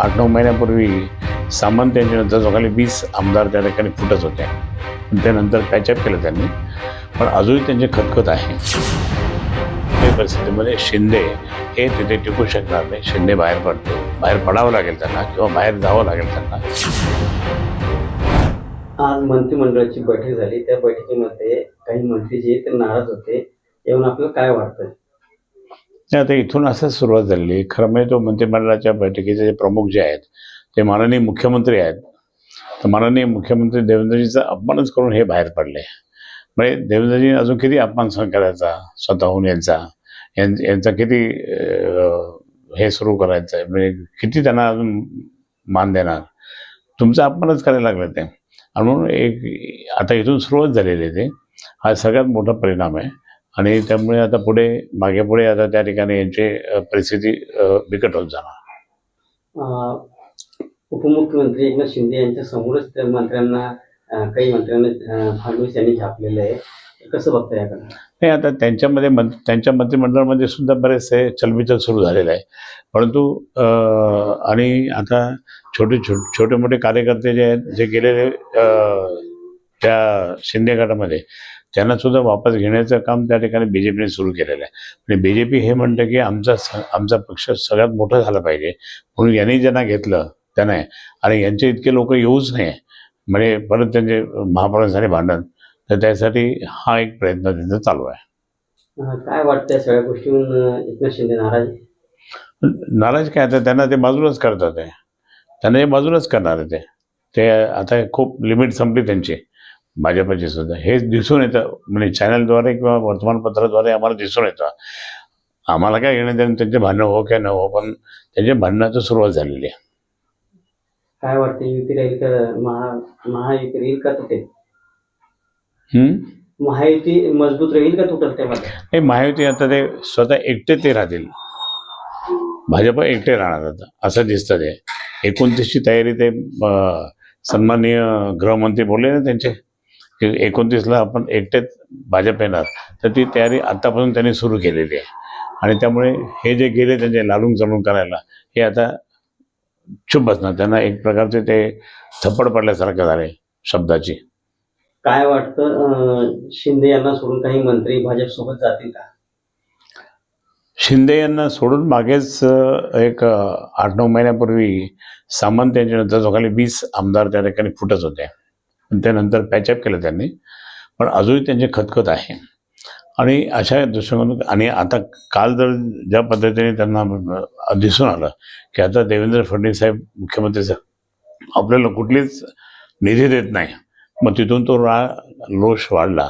आठ नऊ महिन्यापूर्वी सामंत यांच्या नंतर वीस आमदार त्या ठिकाणी फुटत होते. पण त्यानंतर पॅचअप केलं त्यांनी. पण अजूनही त्यांचे खतखत आहे. त्या परिस्थितीमध्ये शिंदे हे तिथे टिकू शकणार नाही. शिंदे बाहेर पडतो. बाहेर पडावं लागेल त्यांना किंवा बाहेर जावं लागेल त्यांना. आज मंत्रिमंडळाची बैठक झाली. त्या बैठकीमध्ये काही मंत्री जे ते नाराज होते. येऊन आपल्याला काय वाटतं नाही, आता इथून असंच सुरुवात झालेली खरं म्हणजे तो मंत्रिमंडळाच्या बैठकीचे जे प्रमुख जे आहेत ते माननीय मुख्यमंत्री आहेत. तर माननीय मुख्यमंत्री देवेंद्रजीचा अपमानच करून हे बाहेर पडले. म्हणजे देवेंद्रजी अजून किती अपमान सहन करायचा? स्वतःहून यांचा. यांचा किती हे सुरू करायचं? आहे म्हणजे किती त्यांना अजून मान देणार? तुमचा अपमानच करायला लागले ते. म्हणून एक आता इथून सुरुवात झालेली आहे ते. हा सगळ्यात मोठा परिणाम आहे. आणि त्यामुळे आता पुढे मागे पुढे आता त्या ठिकाणी यांची परिस्थिती बिकट होत जाणार उपमुख्यमंत्री एकनाथ शिंदे यांच्या समोरच त्या मंत्र्यांना काही मंत्र्यांना फडणवीस यांनी झापलेलं आहे. कसं बघता याकडे नाही आता त्यांच्यामध्ये त्यांच्या मंत्रिमंडळामध्ये सुद्धा बरेचसे चलबिचल सुरू झालेलं आहे. परंतु आणि आता छोटे छोटे छोटे मोठे कार्यकर्ते जे आहेत जे गेलेले त्या शिंदे गटामध्ये त्यांना सुद्धा वापस घेण्याचं काम त्या ठिकाणी बी जे पीने सुरू केलेलं आहे. आणि बी जे पी हे म्हणतं की आमचा आमचा पक्ष सगळ्यात मोठा झाला पाहिजे. म्हणून यांनी ज्यांना घेतलं त्यांना आणि यांचे इतके लोक येऊच नये म्हणजे परत त्यांचे महापौरांसाठी भांडण. तर त्यासाठी हा एक प्रयत्न त्यांचा चालू आहे. काय वाटतं सगळ्या गोष्टीहून अं, एकनाथ शिंदे नाराज? नाराज काय? आता त्यांना ते बाजूलाच करतात त्यांना हे बाजूलाच करणार आहे ते. आता खूप लिमिट संपली त्यांची. भाजपची सुद्धा. हे दिसून येतं. म्हणजे चॅनलद्वारे किंवा वर्तमानपत्राद्वारे आम्हाला दिसून येतं. आम्हाला काय घेणं देणं त्यांचे भांडणं हो काय न हो पण त्यांच्या भांडणाची सुरुवात झालेली आहे. काय वाटतं युती राहील का महा महायुती राहील का तुटेल? महायुती मजबूत राहील का तुटेल त्यामध्ये हे महायुती आता ते स्वतः एकटे ते राहतील. भाजप एकटे राहणार आता असं दिसतं ते. एकोणतीसची तयारी ते सन्माननीय गृहमंत्री बोलले ना त्यांचे? की एकोणतीसला आपण एकटेच भाजप येणार तर ती तयारी आत्तापासून त्यांनी सुरू केलेली आहे. आणि त्यामुळे हे जे गेले त्यांचे लालून चलून करायला हे आता चुप बसणार. त्यांना एक प्रकारचे ते थप्पड पडल्यासारखं झाले शब्दाची. काय वाटतं शिंदे यांना सोडून काही मंत्री भाजप सोबत जातील का? शिंदे यांना सोडून मागेच एक आठ नऊ महिन्यापूर्वी सामंत यांच्या नंतर वीस आमदार त्या ठिकाणी फुटत होते. त्यानंतर पॅचअप केलं त्यांनी. पण अजूनही त्यांचे खतखत आहे. आणि अशा दृष्टिकोनातून आणि आता काल जर ज्या पद्धतीने त्यांना दिसून आलं की आता देवेंद्र फडणवीस साहेब मुख्यमंत्री साहेब आपल्याला कुठलीच निधी देत नाही. मग तिथून तो रा रोष वाढला.